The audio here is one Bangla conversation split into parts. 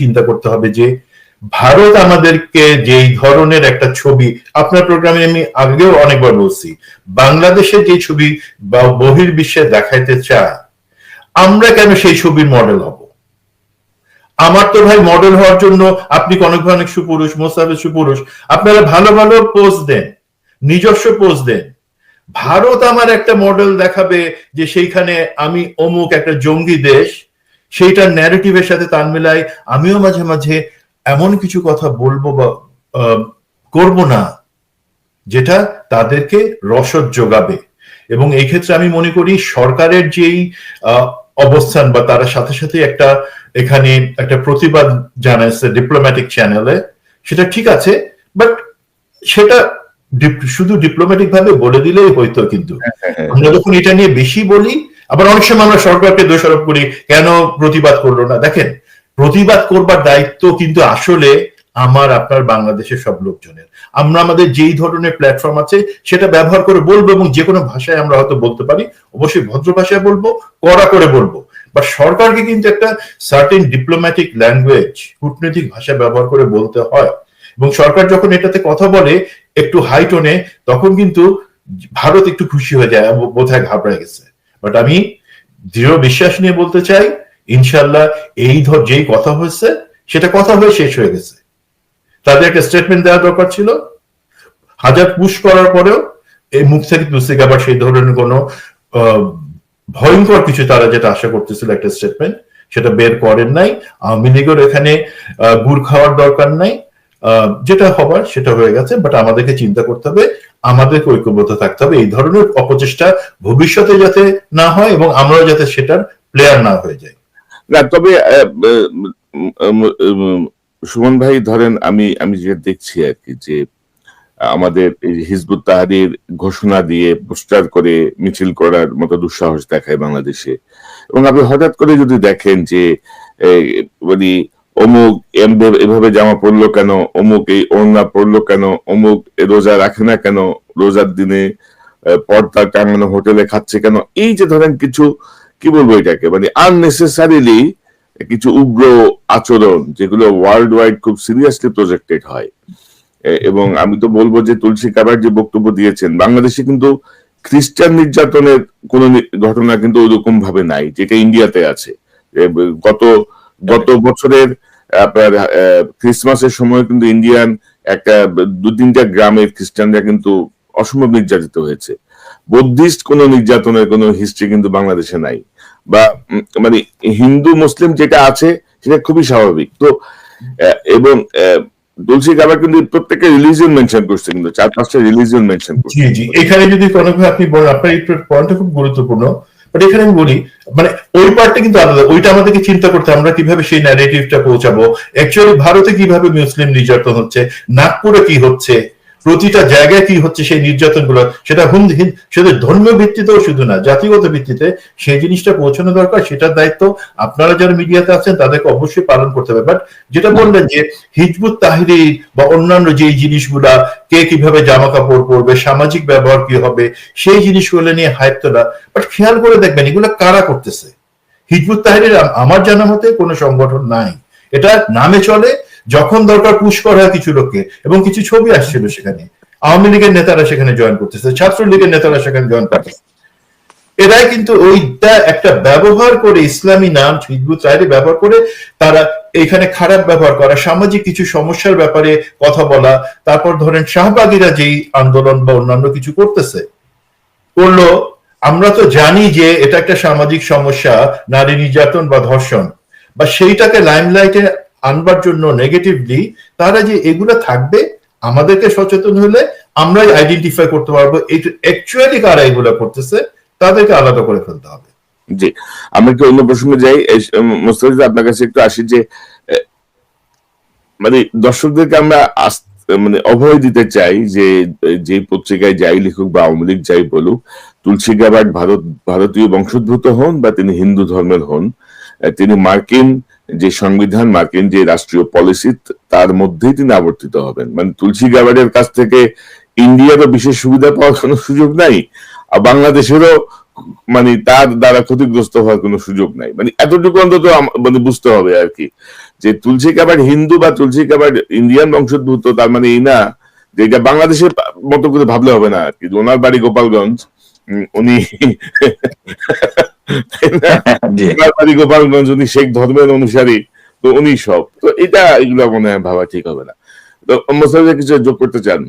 চিন্তা করতে হবে যে ভারত আমাদেরকে যেই ধরনের একটা ছবি, আপনার প্রোগ্রামে আমি আগেও অনেকবার বলছি বাংলাদেশের যে ছবি বা বহির্বিশ্বে দেখাইতে চায়, আমরা কেন সেই ছবির মডেল হব? আমার তো ভাই মডেল হওয়ার জন্য আপনি কনক অনেক সুপুরুষ মোসাফের সুপুরুষ, আপনারা ভালো ভালো পোজ দেন, নিজস্ব পোজ দেন। ভারত আমার একটা মডেল দেখাবে যে সেইখানে আমি অমুক একটা জঙ্গি দেশ সেইটার ন্যারেটিভের সাথে তাল মিলাই আমিও মাঝে মাঝে এমন কিছু কথা বলব বা করব না যেটা তাদেরকে রসদ যোগাবে। এবং এই ক্ষেত্রে আমি মনে করি সরকারের যেই অবস্থান বা তারা সাথে সাথে একটা এখানে একটা প্রতিবাদ জানাইছে ডিপ্লোম্যাটিক চ্যানেলে সেটা ঠিক আছে বাট সেটা শুধু ডিপ্লোম্যাটিক ভাবে বলে দিলেই হয়তো কিন্তু। আমরা যখন এটা নিয়ে বেশি বলি আবার অনেক সময় আমরা সরকারকে দোষারোপ করি, কেন প্রতিবাদ করল না? দেখেন, প্রতিবাদ করবার দায়িত্ব কিন্তু আসলে আমার, আপনার বাংলাদেশের সব লোকজনের। আমরা আমাদের যেই ধরনের প্ল্যাটফর্ম আছে, সেটা ব্যবহার করে বলব এবং যে কোনো ভাষায় আমরা হয়তো বলতে পারি, অবশ্যই ভদ্র ভাষায় বলব, কড়া করে বলব। বা সরকারকে কিন্তু একটা সার্টেন ডিপ্লোম্যাটিক ল্যাঙ্গুয়েজ কূটনৈতিক ভাষা ব্যবহার করে বলতে হয়। এবং সরকার যখন এটাতে কথা বলে একটু হাই টোনে তখন কিন্তু ভারত একটু খুশি হয়ে যায়, বোধহয় ঘাবড়ে গেছে। বাট আমি দৃঢ় বিশ্বাস নিয়ে বলতে চাই ইনশাল্লাহ এই ধর যেই কথা হয়েছে, সেটা কথা হয়ে শেষ হয়ে গেছে। তাদের একটা স্টেটমেন্ট দেওয়া দরকার ছিল। হাজার পুশ করার পরেও এই মুখ থেকে তুলসিক আবার সেই ধরনের কোনো ভয়ঙ্কর কিছু তারা যেটা আশা করতেছিল একটা স্টেটমেন্ট সেটা বের করেন নাই। আওয়ামী লীগের এখানে গুড় খাওয়ার দরকার নাই। যেটা হবার সেটা হয়ে গেছে বাট আমাদেরকে চিন্তা করতে হবে, আমাদেরকে ঐক্যবদ্ধ থাকতে হবে। এই ধরনের অপচেষ্টা ভবিষ্যতে যাতে না হয় এবং আমরাও যাতে সেটার প্লেয়ার না হয়ে যাই। না, তবে সুমন ভাই ধরেন, আমি আমি যেটা দেখছি আর কি, যে আমাদের হিজবুত তাহারির ঘোষণা দিয়ে পোস্টার করে মিছিল করার মতো দুঃসাহস দেখায় বাংলাদেশে। এবং আপনি হঠাৎ করে যদি দেখেন যে মানে অমুক এভাবে জামা পরলো কেন? অমুক এই ওড়না পড়ল কেন? অমুক রোজা রাখে না কেন? রোজার দিনে পর্দা টাঙানো, হোটেলে খাচ্ছে কেন? এই যে ধরেন কিছু, কি বলব এটাকে? মানে আননেসেসারিলি কিছু উগ্র আচরণ, যেগুলো ওয়ার্ল্ড ওয়াইড খুব সিরিয়াসলি প্রজেক্টেড হয়। এবং আমি তো বলব যে তুলসী কাবার যে বক্তব্য দিয়েছেন, বাংলাদেশে কিন্তু খ্রিস্টান নির্যাতনের কোন ঘটনা কিন্তু ওরকম ভাবে নাই, যেটা ইন্ডিয়াতে আছে। গত গত বছরের আপনার ক্রিসমাসের সময় কিন্তু ইন্ডিয়ান একটা দু তিনটা গ্রামের খ্রিস্টানরা কিন্তু অসম্ভব নির্যাতিত হয়েছে। বুদ্ধিস্ট কোন নির্যাতনের কোনো হিস্ট্রি কিন্তু বাংলাদেশে নাই। বা মানে হিন্দু মুসলিম যেটা আছে সেটা খুবই স্বাভাবিক। তো এবং তুলসী কাবার কিন্তু প্রত্যেকটা রিলিজিয়ন মেনশন করছে কিন্তু চার পাঁচটা রিলিজিয়ন মেনশন করছে এখানে যদি কোনো আপনি বলেন আপনার এই পয়েন্টটা খুব গুরুত্বপূর্ণ। বাট এখানে আমি বলি মানে ওই পার্টটা কিন্তু আলাদা। ওইটা আমাদেরকে চিন্তা করতে আমরা কীভাবে সেই ন্যারেটিভটা পৌঁছাবো? অ্যাকচুয়ালি ভারতে কীভাবে মুসলিম নির্যাতন হচ্ছে? নাগপুরে কি হচ্ছে? প্রতিটা জায়গায় কি হচ্ছে সেই নির্যাতনগুলো সেটা হুন হিন- শুধু ধর্মীয় ভিত্তিতেও শুধু না, জাতিগত ভিত্তিতে সেই জিনিসটা পৌঁছানো দরকার, সেটার দায়িত্ব আপনারা যারা মিডিয়াতে আছেন তাদেরকে অবশ্যই পালন করতে হবে। বাট যেটা বললেন যে হিজবুত তাহরি বা অন্যান্য যে জিনিসগুলা, কে কীভাবে জামা কাপড় পরবে, সামাজিক ব্যবহার কি হবে, সেই জিনিসগুলো নিয়ে হাইপ তোলা। বাট খেয়াল করে দেখবেন, এগুলো কারা করতেছে? হিজবুত তাহরির আমার জানা মতে কোনো সংগঠন নাই। এটা নামে চলে যখন দরকার পুশ করা হয় কিছু লোককে, এবং কিছু ছবি আসছিল সেখানে। আওয়ামী লীগের নেতারা সেখানে জয়েন করতেছে, ছাত্রলীগের নেতারা সেখানে জয়েন করতেছে। এরাই কিন্তু ওইটা একটা ব্যবহার করে ইসলামী নাম, হিজবুত তাহরি ব্যবহার করে তারা এখানে খারাপ ব্যবহার করা, সামাজিক কিছু সমস্যার ব্যাপারে কথা বলা, তারপর ধরেন শাহবাগীরা যেই আন্দোলন বা অন্যান্য কিছু করতেছে, করল, আমরা তো জানি যে এটা একটা সামাজিক সমস্যা, নারী নির্যাতন বা ধর্ষণ, বা সেইটাকে লাইমলাইটে আনবার জন্য নেগেটিভলি তারা যে এগুলো থাকবে, আমাদেরকে সচেতন হলে আমরাই আইডেন্টিফাই করতে পারব অ্যাকচুয়ালি কারা এগুলো করতেছে, তাদেরকে আলাদা করে ফেলতে হবে। জি, আমি একটু অন্য প্রসঙ্গে যাই। মোস্তাফিজ আপনার কাছে একটু আসি যে মানে দর্শকদেরকে আমরা মানে অভয় দিতে চাই যে যে পত্রিকায় যাই লিখুক বা আওয়ামী লীগ যাই বলুক তুলসী গাবার্ড ভারত, ভারতীয় বংশোদ্ভূত হন বা তিনি হিন্দু ধর্মের হন তিনি মার্কিন যে সংবিধান মার্কিন যে রাষ্ট্রীয় পলিসি তার মধ্যেই তিনি আবর্তিত হবেন। মানে তুলসী গাবার্ডের কাছ থেকে ইন্ডিয়ারও বিশেষ সুবিধা পাওয়ার কোনো সুযোগ নাই, আর বাংলাদেশেরও মানে তার দ্বারা ক্ষতিগ্রস্ত হওয়ার কোনো সুযোগ নাই। মানে এতটুকু অন্তত মানে বুঝতে হবে আর কি, যে তুলসী কাবার হিন্দু বা তুলসী কাবার ইন্ডিয়ান বংশোদ্ভূত, তার মানে এই না, যে এটা বাংলাদেশের মতো করে ভাবলে হবে না আর কি। ওনার বাড়ি গোপালগঞ্জ উনি গোপালগঞ্জ, উনি শেখ ধর্মের অনুসারী, তো উনি সব। তো এটা এগুলো মনে হয় ভাবা ঠিক হবে না। তো মোসাদ কিছু যোগ করতে চান?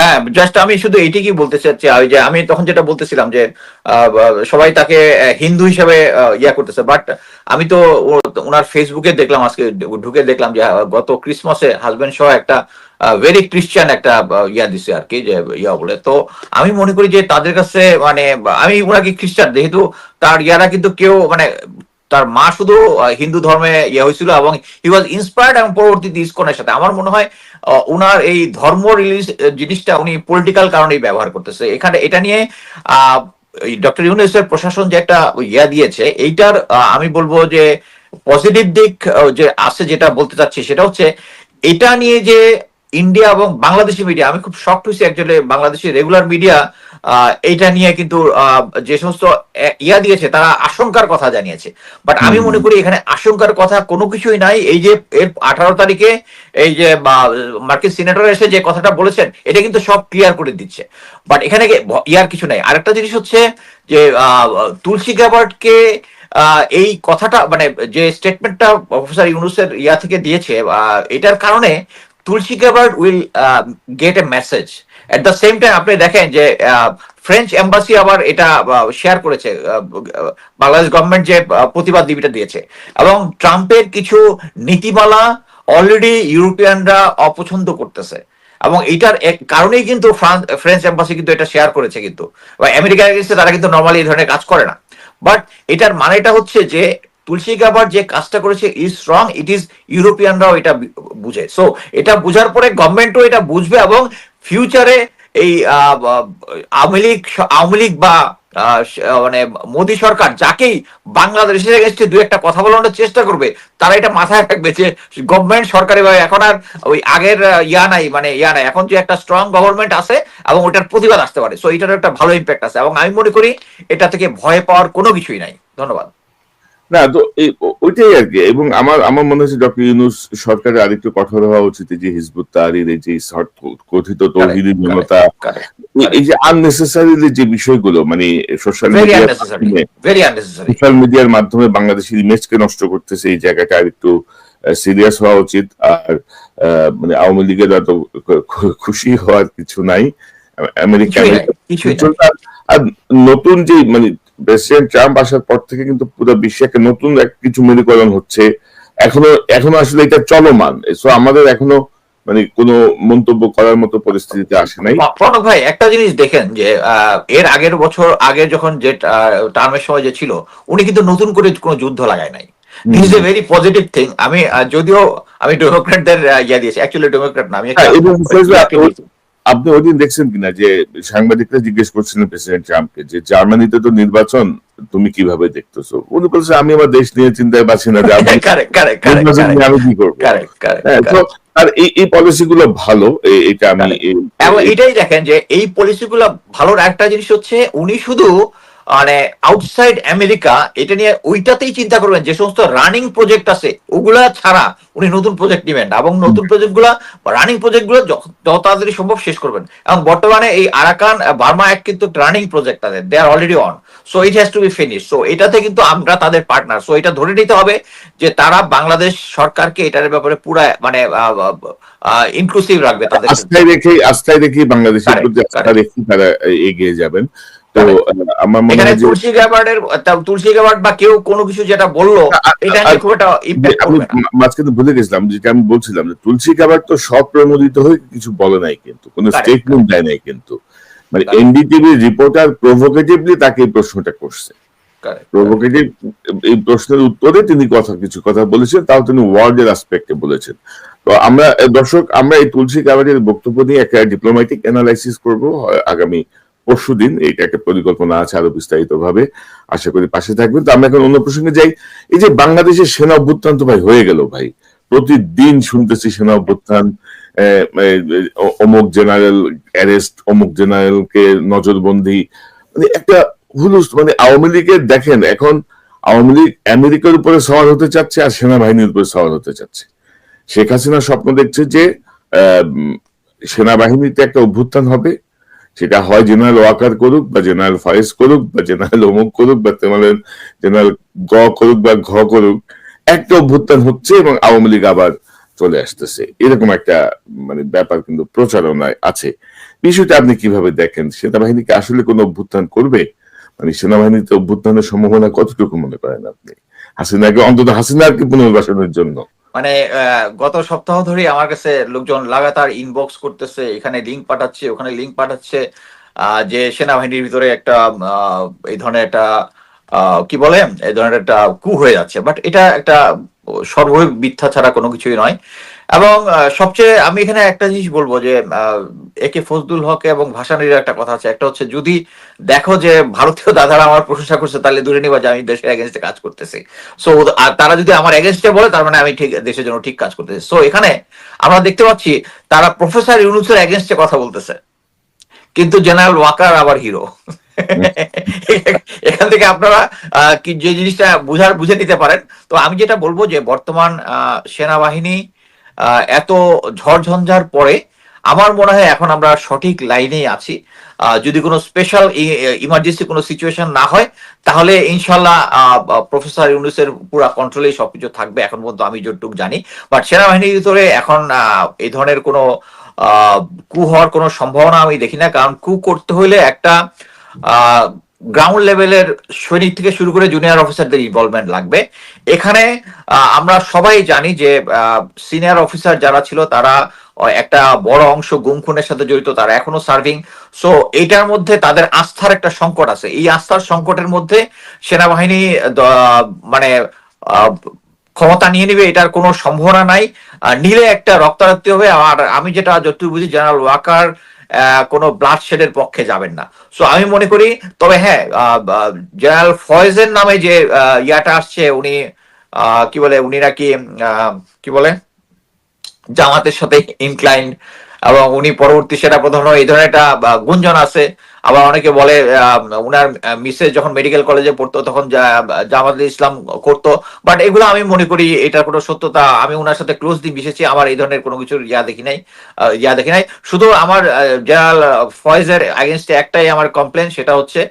হ্যাঁ জাস্ট আমি শুধু এইটিই বলতে চাচ্ছি, ওই যে আমি তখন যেটা বলতেছিলাম যে সবাই তাকে হিন্দু হিসেবে ইয়া করতেছে বাট আমি তো ওনার ফেসবুকে দেখলাম, আজকে ঢুকে দেখলাম যে গত ক্রিসমাসে হাজবেন্ড সহ একটা ভেরি ক্রিশ্চিয়ান একটা ইয়া দিছে আর কি, যে, ইয়া বলে। তো আমি মনে করি যে তাদের কাছে মানে আমি ওনাকে খ্রিস্টান যেহেতু তার ইয়ারা কিন্তু কেউ মানে তার মা শুধু হিন্দু ধর্মে ইয়ে হয়েছিল এবং হি ওয়াজ ইন্সপায়ার্ড এবং পরবর্তীতে ইসকনের সাথে। আমার মনে হয় ওনার এই ধর্ম রিলিজ জিনিসটা উনি পলিটিক্যাল কারণেই ব্যবহার করতেছে। এখানে এটা নিয়ে ডক্টর ইউনুসের প্রশাসন যে একটা ইয়া দিয়েছে, এইটার আমি বলব যে পজিটিভ দিক যে আছে যেটা বলতে চাচ্ছি সেটা হচ্ছে, এটা নিয়ে যে ইন্ডিয়া এবং বাংলাদেশি মিডিয়া আমি খুব শক্ট হয়েছি অ্যাকচুয়ালি বাংলাদেশি রেগুলার মিডিয়া এইটা নিয়ে কিন্তু যে সমস্ত ইয়া দিয়েছে তারা আশঙ্কার কথা জানিয়েছে। বাট আমি মনে করি এখানে আশঙ্কার কথা কোনো কিছুই নাই। এই যে এর আঠারো তারিখে এই যে মার্কিন সিনেটর এসে যে কথাটা বলেছেন এটা কিন্তু সব ক্লিয়ার করে দিচ্ছে। বাট এখানে ইয়ার কিছু নাই। আরেকটা জিনিস হচ্ছে যে আহ, তুলসী গ্যাবার্টকে আহ, এই কথাটা মানে যে স্টেটমেন্টটা প্রফেসর ইউনুসের ইয়া থেকে দিয়েছে আহ, এটার কারণে Tulsi Gabbard will get a message at the same time আপনি দেখেন যে ফ্রেঞ্চ এম্বাসি আবার এটা শেয়ার করেছে আহ, আহ, বাংলাদেশ গভর্নমেন্ট যে প্রতিবাদ দিবিটা দিয়েছে। এবং ট্রাম্পের কিছু নীতিমালা অলরেডি ইউরোপিয়ানরা অপছন্দ করতেছে। এবং এটার এক কারণেই কিন্তু ফ্রান্স ফ্রেঞ্চ এম্বাসি কিন্তু এটা শেয়ার করেছে কিন্তু। বা আমেরিকার এগেন্সে তারা কিন্তু নর্মালি এই ধরনের কাজ করে না। বাট এটার মানেটা হচ্ছে যে তুলসী গাবার যে কাজটা করেছে ইজ স্ট্রং ইট ইজ ইউরোপিয়ানরাও এটা বুঝে। সো এটা বুঝার পরে গভর্নমেন্টও এটা বুঝবে এবং ফিউচারে এই আওয়ামী লীগ আওয়ামী লীগ বা মানে মোদী সরকার যাকেই বাংলাদেশের এগেনস্টে দু একটা কথা বলানোর চেষ্টা করবে, তারা এটা মাথায় রাখবে যে গভর্নমেন্ট সরকারি ভাবে এখন আর ওই আগের ইয়া নাই মানে ইয়া নাই। এখন যে একটা স্ট্রং গভর্নমেন্ট আছে এবং ওটার প্রতিবাদ আসতে পারে। সো এটার একটা ভালো ইম্প্যাক্ট আছে এবং আমি মনে করি এটা থেকে ভয় পাওয়ার কোনো কিছুই নাই। ধন্যবাদ। না তো ওইটাই আর কি। এবং আমার আমার মনে হচ্ছে ডক্টর ইউনুস সরকারের আরেকটু কঠোর হওয়া উচিত যে হিজবুত তাহারির এই যে কথিত তৌহিদি জনতা এই- যে আননেসেসারিলি যে বিষয়গুলো মানে সোশ্যাল আননেসেসারি সোশ্যাল মিডিয়ার মাধ্যমে বাংলাদেশের ইমেজকে নষ্ট করতেছে এই জায়গাটা আর একটু সিরিয়াস হওয়া উচিত। আর মানে আওয়ামী লীগের খু- খুশি হওয়ার কিছু নাই। আমেরিকা আর নতুন যে মানে প্রেসিডেন্ট ট্রাম্প আসার পর থেকে কিন্তু পুরো বিশ্বে একটা নতুন এক কিছু মেরুকরণ হচ্ছে। এখনও এখনও আসলে এটা চলমান। সো আমাদের এখনও মানে কোনো মন্তব্য করার মতো পরিস্থিতিতে আসে নাই। প্রণব ভাই একটা জিনিস দেখেন যে এর আগের বছর আগে যখন যে টার্মের সময় যে ছিল উনি কিন্তু নতুন করে কোনো যুদ্ধ লাগায় নাই। This is a very positive thing আমি যদিও আমি ডেমোক্রেটদের ইয়া দিয়েছি। অ্যাকচুয়ালি ডেমোক্রেট না আমি একটা ওই। আপনি ওইদিন দেখছেন কিনা যে সাংবাদিকরা জিজ্ঞেস করছিলেন প্রেসিডেন্ট ট্রাম্পকে যে জার্মানিতে তো নির্বাচন তুমি কীভাবে দেখতেছো উনি বলছে আমি আমার দেশ নিয়ে চিন্তায় পাচ্ছি না যে আমি কি করব হ্যাঁ. আর এই এই পলিসি গুলো ভালো এটা আমি এটাই দেখেন যে এই পলিসি গুলো ভালো একটা জিনিস হচ্ছে উনি শুধু মানে আউটসাইড আমেরিকা এটা নিয়ে ওইটাতেই চিন্তা করবেন যে সমস্ত রানিং প্রজেক্ট আছে ওগুলা ছাড়া উনি নতুন প্রজেক্ট নেবেন এবং নতুন প্রজেক্টগুলা রানিং প্রজেক্টগুলো যত তাড়াতাড়ি সম্ভব শেষ করবেন। এবং বর্তমানে এই আরাকান বার্মা এক কিন্তু রানিং প্রজেক্ট তাদের they are already on so it has to be finish so এটাতে কিন্তু আমরা তাদের পার্টনার সো এটা ধরে নিতে হবে যে তারা বাংলাদেশ সরকারকে এটার ব্যাপারে পুরা মানে ইনক্লুসিভ রাখবে তাদের আস্থায় রেখে আস্থায় রেখে বাংলাদেশের প্রতি. তারা এগিয়ে যাবেন। তো আমার মনে হয় তুলসী বা কেউ কোনো কিছু যেটা বলল এটা নিয়ে খুব একটা যে ইম্প্যাক্ট আমি করবে না। মা- মাঝখানে ভুলে গেছিলাম যেটা আমি বলছিলাম যে তুলসী কাবার তো সব হয়ে কিছু বলে নাই কিন্তু কোনো স্টেটমেন্ট দেয় নাই কিন্তু। মানে Correct. রিপোর্টার প্রভোকেটিভলি তাকে এই প্রশ্নটা করছে। প্রভোকেটিভ এই প্রশ্নের উত্তরে তিনি কথা কিছু কথা বলেছেন তাও তিনি ওয়ার্ল্ডের আসপেক্টে বলেছেন। তো আমরা দর্শক আমরা এই তুলসী কাবারের বক্তব্য নিয়ে একটা ডিপ্লোম্যাটিক অ্যানালাইসিস করব আগামী পরশু দিন এইটা একটা পরিকল্পনা আছে আরও বিস্তারিত ভাবে আশা করি পাশে থাকবেন। তো আমরা এখন অন্য প্রসঙ্গে যাই। এই যে বাংলাদেশের সেনা অভ্যুত্থান তো ভাই হয়ে গেল ভাই। প্রতিদিন শুনতেছি সেনা অভ্যুত্থান অমুক জেনারেল অ্যারেস্ট, অমুক জেনারেলকে নজরবন্দি। মানে একটা হুলুস মানে আওয়ামী লীগের দেখেন, এখন আওয়ামী লীগ আমেরিকার উপরে সওয়ার হতে চাচ্ছে আর সেনাবাহিনীর উপরে সওয়ার হতে চাচ্ছে। শেখ হাসিনা স্বপ্ন দেখছে যে সেনাবাহিনীতে একটা অভ্যুত্থান হবে। সেটা হয় জেনারেল ওয়াকার করুক বা জেনারেল ফায়েজ করুক বা জেনারেল অমুক করুক বা তেমালেন জেনারেল গ করুক বা ঘ করুক, একটা অভ্যুত্থান হচ্ছে এবং আওয়ামী লীগ আবার চলে আসতেছে। এরকম একটা মানে ব্যাপার কিন্তু প্রচারণায় আছে। বিষয়টা আপনি কীভাবে দেখেন? সেনাবাহিনী কি আসলে কোনো অভ্যুত্থান করবে? মানে সেনাবাহিনীতে অভ্যুত্থানের সম্ভাবনা কতটুকু মনে করেন আপনি? হাসিনাকে, অন্তত হাসিনার কি পুনর্বাসনের জন্য। মানে গত সপ্তাহ ধরে আমার কাছে লোকজন লাগাতার ইনবক্স করতেছে, এখানে লিঙ্ক পাঠাচ্ছে, ওখানে লিঙ্ক পাঠাচ্ছে যে সেনাবাহিনীর ভিতরে একটা এই ধরনের একটা কি বলে, এই ধরনের একটা কু হয়ে যাচ্ছে। বাট এটা একটা সর্বৈব মিথ্যা ছাড়া কোনো কিছুই নয়। এবং সবচেয়ে আমি এখানে একটা জিনিস বলব যে এ কে ফজলুল হক এবং ভাসানির একটা কথা আছে। একটা হচ্ছে, যদি দেখো যে ভারতীয় দাদারা আমার প্রশংসা করছে, তাহলে দূরে নিবা যে আমি দেশের এগেনস্টে কাজ করতেছি। সো তারা যদি আমার এগেনস্টে বলে, তার মানে আমি ঠিক, দেশের জন্য ঠিক কাজ করতেছি। সো এখানে আমরা দেখতে পাচ্ছি, তারা প্রফেসর ইউনুসের এগেনস্টে কথা বলতেছে। কিন্তু জেনারেল ওয়াকার আবার হিরো। এখান থেকে আপনারা যে জিনিসটা বুঝার, বুঝে নিতে পারেন। তো আমি যেটা বলব যে, বর্তমান সেনাবাহিনী এত ঝড়ঝঞ্ঝার পরে আমার মনে হয় এখন আমরা সঠিক লাইনেই আছি। যদি কোনো স্পেশাল ইমার্জেন্সি কোনো সিচুয়েশন না হয়, তাহলে ইনশাল্লাহ প্রফেসর ইউনুসের পুরো কন্ট্রোলেই সবকিছু থাকবে। এখন পর্যন্ত আমি যতটুকু জানি। বাট সেনাবাহিনীর ভিতরে এখন এই ধরনের কোনো কু হওয়ার কোনো সম্ভাবনা আমি দেখি না। কারণ কু করতে হলে একটা গ্রাউন্ড লেভেলের সৈনিক থেকে শুরু করে জুনিয়র অফিসারদের ইনভলভমেন্ট লাগবে। এখানে আমরা সবাই জানি যে সিনিয়র অফিসার যারা ছিল তারা একটা বড় অংশ গুম খুনের সাথে জড়িত, তারা এখনও সার্ভিং সো এটার মধ্যে তাদের আস্থার একটা সংকট আছে। এই আস্থার সংকটের মধ্যে সেনাবাহিনী মানে ক্ষমতা নিয়ে নেবে, এটার কোনো সম্ভাবনা নাই। নিলে একটা রক্তারক্তি হবে। আর আমি যেটা যতটুকু বুঝি জেনারেল ওয়াকার কোনো ব্লাড শেডের পক্ষে যাবেন না। সো আমি মনে করি, তবে হ্যাঁ জেনারেল ফয়েজের নামে যে ইয়াটা আসছে, উনি কি বলে, উনি নাকি কি বলে, জামাতের সাথে ইনক্লাইন এবং উনি পরবর্তী সেটা প্রধান এই ধরনের একটা গুঞ্জন আছে। আবার অনেকে বলে উনার মিসেস যখন মেডিকেল কলেজে পড়তো তখন জা- জামাত ইসলাম করতো। বাট এগুলো আমি মনে করি এটার কোনো সত্যতা, আমি ওনার সাথে ক্লোজলি মিশেছি, আমার এই ধরনের কোনো কিছুর ইয়া দেখি নাই ইয়া দেখি নাই। শুধু আমার জেনারেল ফয়েজের এগেনস্টে একটাই আমার কমপ্লেন সেটা হচ্ছে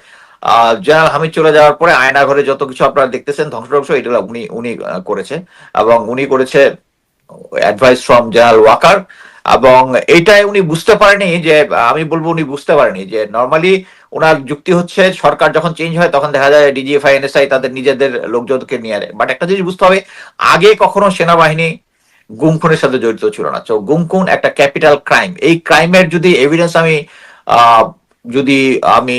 জেনারেল হামিদ চলে যাওয়ার পরে আয়না ঘরে যত কিছু আপনারা দেখতেছেন ধ্বংস ধ্বংস এগুলো উনি উনি করেছে। এবং উনি করেছে অ্যাডভাইস ফ্রম জেনারেল ওয়াকার। এবং এটাই উনি বুঝতে পারেনি যে, আমি বলব উনি বুঝতে পারেনি যে নর্মালি ওনার যুক্তি হচ্ছে সরকার যখন চেঞ্জ হয় তখন দেখা যায় ডিজিএফআই এনএসআই তাদের নিজেদের লোকজনকে নিয়ে আনে বাট একটা জিনিস বুঝতে হবে, আগে কখনো সেনাবাহিনী গুম খুনের সাথে জড়িত ছিল না। তো গুম খুন একটা ক্যাপিটাল ক্রাইম এই ক্রাইমের যদি এভিডেন্স আমি যদি আমি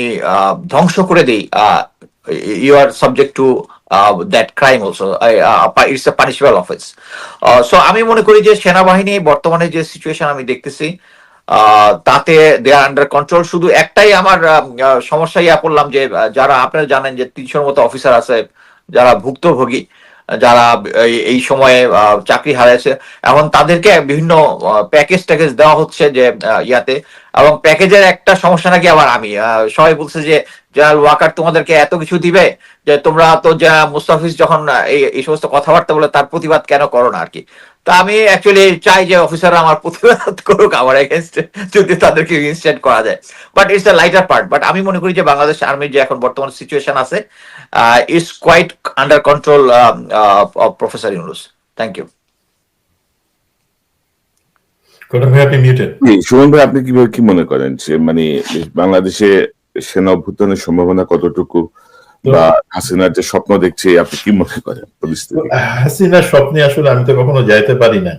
ধ্বংস করে দিই you are subject crime also. Crime uh, it's a punishable offense. So আমি মনে করি যে সেনাবাহিনী বর্তমানে যে সিচুয়েশন আমি দেখতেছি আহ, তাতে দে আর আন্ডার কন্ট্রোল শুধু একটাই আমার আহ, আহ, সমস্যা ইয়া করলাম যে যারা আপনারা জানেন যে তিনশোর মতো অফিসার আছে যারা ভুক্তভোগী যারা এই- সময়ে চাকরি হারাইছে, এখন তাদেরকে বিভিন্ন প্যাকেজ ট্যাকেজ দেওয়া হচ্ছে যে ইয়াতে। এবং প্যাকেজের একটা সমস্যা নাকি আবার আমি সবাই বলছে যে, জেনারেল ওয়াকার তোমাদেরকে এত কিছু দিবে যে তোমরা তো যা মুস্তাফিজ যখন এই সমস্ত কথাবার্তা বলে তার প্রতিবাদ কেন করো না আর কি? তা আমি অ্যাকচুয়ালি চাই যে অফিসাররা আমার প্রতিবাদ করুক আমার এগেনস্ট যদি তাদেরকে ইনস্টেন্ট করা যায়। But it's a lighter part but আমি মনে করি যে বাংলাদেশ আর্মির যে এখন বর্তমান সিচুয়েশন আছে it's quite under control of professor Yunus thank you Suman ভাই আপনি কীভাবে কি মনে করেন? যে মানে বাংলাদেশে সেনা অভ্যুত্থানের সম্ভাবনা কতটুকু? বা হাসিনার যে স্বপ্ন দেখছে আপনি কি মনে করেন হাসিনার স্বপ্নে আসলে আমি তো কখনো যাইতে পারি না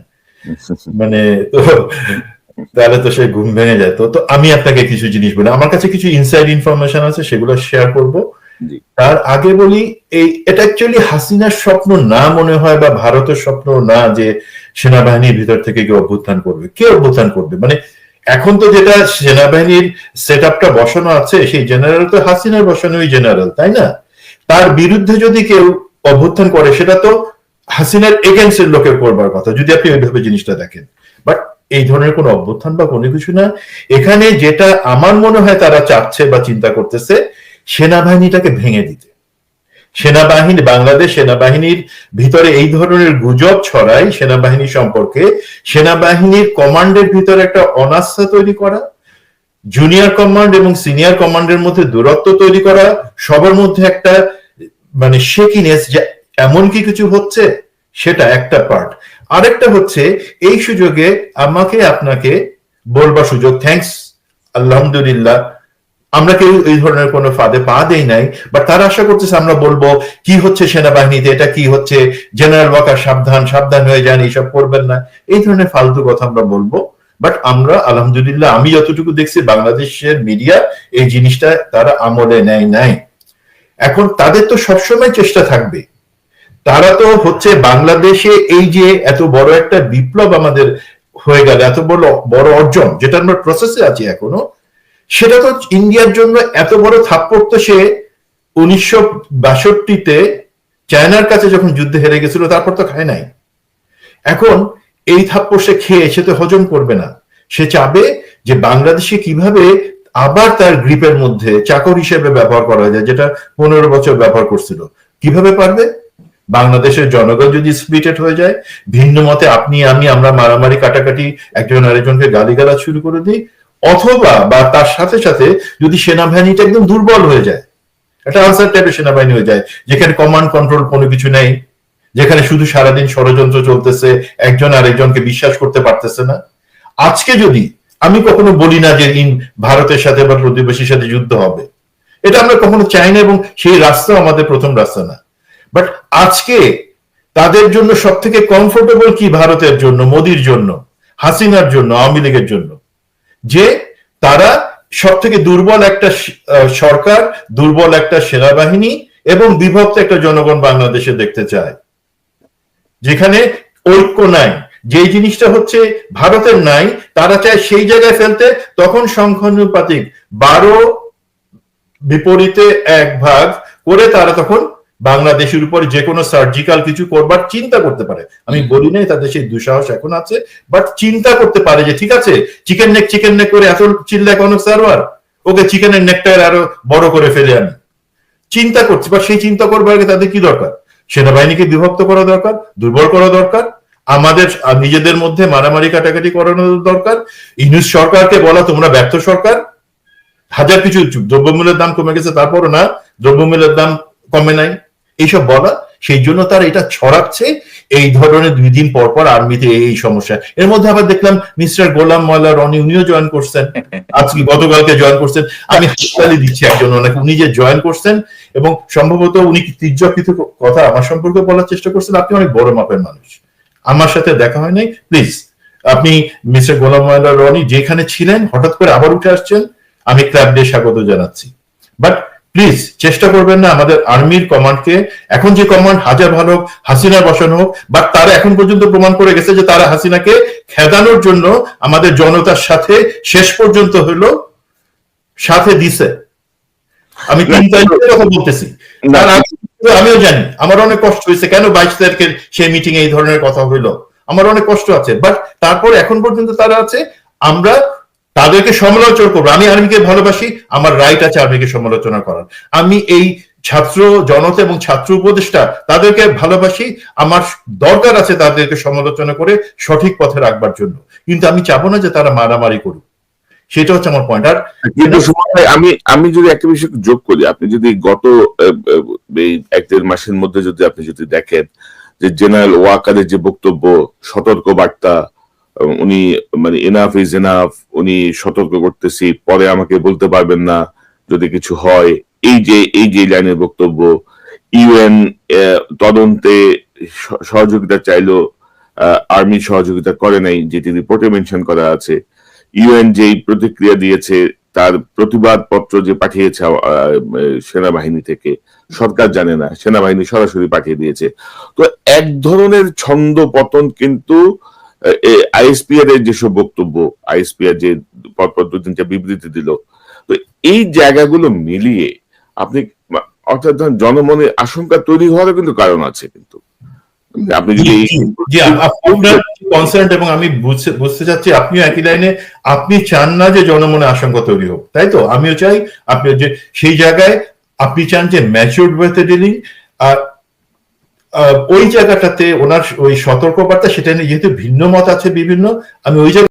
মানে তো তাহলে তো সে ঘুম ভেঙে তো আমি আপনাকে কিছু জিনিস বলি। আমার কাছে কিছু ইনসাইড ইনফরমেশন আছে সেগুলো শেয়ার করব। তার আগে বলি এই এটা অ্যাকচুয়ালি হাসিনার স্বপ্ন না মনে হয় বা ভারতের স্বপ্ন না যে সেনাবাহিনীর ভিতর থেকে কেউ অভ্যুত্থান করবে। কে অভ্যুত্থান করবে? মানে এখন তো যেটা সেনাবাহিনীর সেট আপটা বসানো আছে, সেই জেনারেল তো হাসিনার বসানোই জেনারেল তাই না? তার বিরুদ্ধে যদি কেউ অভ্যুত্থান করে, সেটা তো হাসিনার এগেনস্টের লোকের করবার কথা, যদি আপনি ওইভাবে জিনিসটা দেখেন। বাট এই ধরনের কোনো অভ্যুত্থান বা কোনো কিছু না। এখানে যেটা আমার মনে হয় তারা চাচ্ছে বা চিন্তা করতেছে, সেনাবাহিনীটাকে ভেঙে দিতে। সেনাবাহিনী, বাংলাদেশ সেনাবাহিনীর ভিতরে এই ধরনের গুজব ছড়ায় সেনাবাহিনী সম্পর্কে। সেনাবাহিনীর কমান্ডের ভিতরে একটা অনাস্থা তৈরি করা, জুনিয়র কমান্ড এবং সিনিয়র কমান্ডের মধ্যে দূরত্ব তৈরি করা, সবার মধ্যে একটা মানে শেকিনেস যে এমন কি কিছু হচ্ছে, সেটা একটা পার্ট আরেকটা হচ্ছে, এই সুযোগে আমাকে আপনাকে বলবার সুযোগ থ্যাঙ্কস আলহামদুলিল্লাহ আমরা কেউ এই ধরনের কোনো ফাঁদে পা দেই নাই বাট তারা আশা করতেছে আমরা বলব, কি হচ্ছে সেনাবাহিনীতে? এটা কি হচ্ছে? জেনারেল ওয়াকার সাবধান সাবধান হয়ে যান, এইসব করবেন না। এই ধরনের ফালতু কথা আমরা বলব বাট আমরা, আলহামদুলিল্লাহ, আমি যতটুকু দেখছি, বাংলাদেশের মিডিয়া এই জিনিসটা তারা আমলে নেয় নাই। এখন তাদের তো সবসময় চেষ্টা থাকবে। তারা তো হচ্ছে বাংলাদেশে এই যে এত বড় একটা বিপ্লব আমাদের হয়ে গেল, এত বড় বড় অর্জন, যেটা আমরা প্রসেসে আছি এখনও সেটা তো ইন্ডিয়ার জন্য এত বড় থাপ্পড় তো সে উনিশশো বাষট্টিতে চায়নার কাছে যখন যুদ্ধে হেরে গেছিল, তারপর তো খায় নাই। এখন এই থাপ্পড় সে খেয়ে, সে তো হজম করবে না। সে চাবে যে বাংলাদেশে কীভাবে আবার তার গ্রিপের মধ্যে চাকর হিসেবে ব্যবহার করা যায়, যেটা পনেরো বছর ব্যবহার করছিল। কীভাবে পারবে? বাংলাদেশের জনগণ যদি স্প্লিটেড হয়ে যায়, ভিন্ন মতে আপনি, আমি, আমরা মারামারি, কাটাকাটি, একজন আরেকজনকে গালিগালাজ শুরু করে দিই অথবা বা তার সাথে সাথে যদি সেনাবাহিনীটা একদম দুর্বল হয়ে যায়, একটা আনসার টাইপের সেনাবাহিনী হয়ে যায়, যেখানে কমান্ড কন্ট্রোল কোনো কিছু নেই, যেখানে শুধু সারাদিন ষড়যন্ত্র চলতেছে, একজন আরেকজনকে বিশ্বাস করতে পারতেছে না। আজকে যদি আমি কখনো বলি না যে ইন ভারতের সাথে বা প্রতিবেশীর সাথে যুদ্ধ হবে, এটা আমরা কখনো চাই না এবং সেই রাস্তা আমাদের প্রথম রাস্তা না। বাট আজকে তাদের জন্য সব থেকে কমফোর্টেবল কি ভারতের জন্য, মোদির জন্য, হাসিনার জন্য, আওয়ামী লীগের জন্য? যে তারা সব থেকে দুর্বল একটা সরকার, দুর্বল একটা সেনাবাহিনী এবং বিভক্ত একটা জনগণ বাংলাদেশে দেখতে চায়। যেখানে ঐক্য নাই। যে জিনিসটা হচ্ছে ভারতের নাই, তারা চায় সেই জায়গায় ফেলতে, তখন সংখ্যানুপাতিক বারো বিপরীতে এক ভাগ করে তারা তখন বাংলাদেশের উপর যে কোনো সার্জিক্যাল কিছু করবার চিন্তা করতে পারে। আমি বলি নাই তাদের সেই দুঃসাহস এখন আছে বাট চিন্তা করতে পারে যে ঠিক আছে চিকেন নেক চিকেন নেক করে এত চিল্লা কোনো সার্ভার ওকে চিকেনের নেকটা আরও বড় করে ফেলে আমি চিন্তা করছি বা সেই চিন্তা করবার আগে তাদের কি দরকার? সেনাবাহিনীকে বিভক্ত করা দরকার দুর্বল করা দরকার আমাদের নিজেদের মধ্যে মারামারি কাটাকাটি করানো দরকার ইউনুস সরকারকে বলা তোমরা ব্যর্থ সরকার। হাজার কিছু দ্রব্যমূল্যের দাম কমে গেছে তারপরও না দ্রব্যমূল্যের দাম কমে নাই। এইসব বলা, সেই জন্য তারা এটা ছড়াচ্ছে এই ধরনের দুই দিন পর পর আর্মিতে এই সমস্যা। এর মধ্যে আবার দেখলাম মিস্টার গোলাম ময়লা রনি, উনিও জয়েন করছেন। আজকে গতকালকে জয়েন করছেন। আমি হাসপাতালে দিচ্ছি একজন ওনাকে, উনি যে জয়েন করছেন এবং সম্ভবত উনি কি তির্যক কিছু কথা আমার সম্পর্কে বলার চেষ্টা করছেন? আপনি অনেক বড় মাপের মানুষ। আমার সাথে দেখা হয় নাই। প্লিজ আপনি মিস্টার গোলাম ময়লা রনি যেখানে ছিলেন, হঠাৎ করে আবার উঠে আসছেন। আমি ক্লাব দিয়ে স্বাগত জানাচ্ছি। বাট প্লিজ চেষ্টা করবেন না আমাদের আর্মির কমান্ডকে এখন যে কমান্ড হাজার ভালো হোক, হাসিনা বসানো হোক বাট তারা এখন পর্যন্ত প্রমাণ করে গেছে যে তারা হাসিনাকে খেদানোর জন্য আমাদের জনতার সাথে শেষ পর্যন্ত হলো সাথে দিছে। আমি তিন তারিখের কথা বলতেছি। আমিও জানি আমার অনেক কষ্ট হয়েছে। কেন বাইশ তারিখের সেই মিটিং এই ধরনের কথা হইল আমার অনেক কষ্ট আছে বাট তারপর এখন পর্যন্ত তারা আছে। আমরা তাদেরকে সমালোচনা করব। আমি আর্মিকে ভালোবাসি, আমার রাইট আছে আর্মিকে সমালোচনা করার। আমি এই ছাত্র জনতা এবং ছাত্র উপদেষ্টা তাদেরকে ভালোবাসি, আমার দরকার আছে তাদেরকে সমালোচনা করে সঠিক পথে রাখবার জন্য। কিন্তু আমি চাবো না যে তারা মারামারি করুক। সেটা হচ্ছে আমার পয়েন্ট আর আমি আমি যদি একটা বিষয় যোগ করি, আপনি যদি গত এই এক দেড় মাসের মধ্যে যদি আপনি যদি দেখেন যে জেনারেল ওয়াকারের যে বক্তব্য সতর্ক বার্তা উনি মানে এনাফ ইজ এনাফ উনি সতর্ক করতেছি, পরে আমাকে বলতে পারবেন না যদি কিছু হয়। এই যে এই যে লাইনের বক্তব্য, ইউএন তদন্তে সহযোগিতা চাইলো আর্মি সহযোগিতা করে নাই, যেটি রিপোর্টে মেনশন করা আছে। ইউএন যেই প্রতিক্রিয়া দিয়েছে, তার প্রতিবাদ পত্র যে পাঠিয়েছে সেনাবাহিনী থেকে, সরকার জানে না, সেনাবাহিনী সরাসরি পাঠিয়ে দিয়েছে। তো এক ধরনের ছন্দ পতন কিন্তু আইএসপিআর এর যেসব বক্তব্য, আইএসপিআর যে পরপর দু তিনটা বিবৃতি দিল, তো এই জায়গাগুলো মিলিয়ে আপনি অর্থাৎ জনমনে আশঙ্কা তৈরি হওয়ারও কিন্তু কারণ আছে কিন্তু। আপনি যদি আপনার এবং আমি বুঝতে চাচ্ছি আপনিও একই লাইনে আপনি চান না যে জনমনে আশঙ্কা তৈরি হোক, তাই তো? আমিও চাই আপনি যে, সেই জায়গায় আপনি চান যে ম্যাচিউরড ওয়েতে ডিলিং আর ওই জায়গাটাতে ওনার ওই সতর্কবার্তা, সেটা নিয়ে যেহেতু ভিন্ন মত আছে বিভিন্ন, আমি ওই জায়গা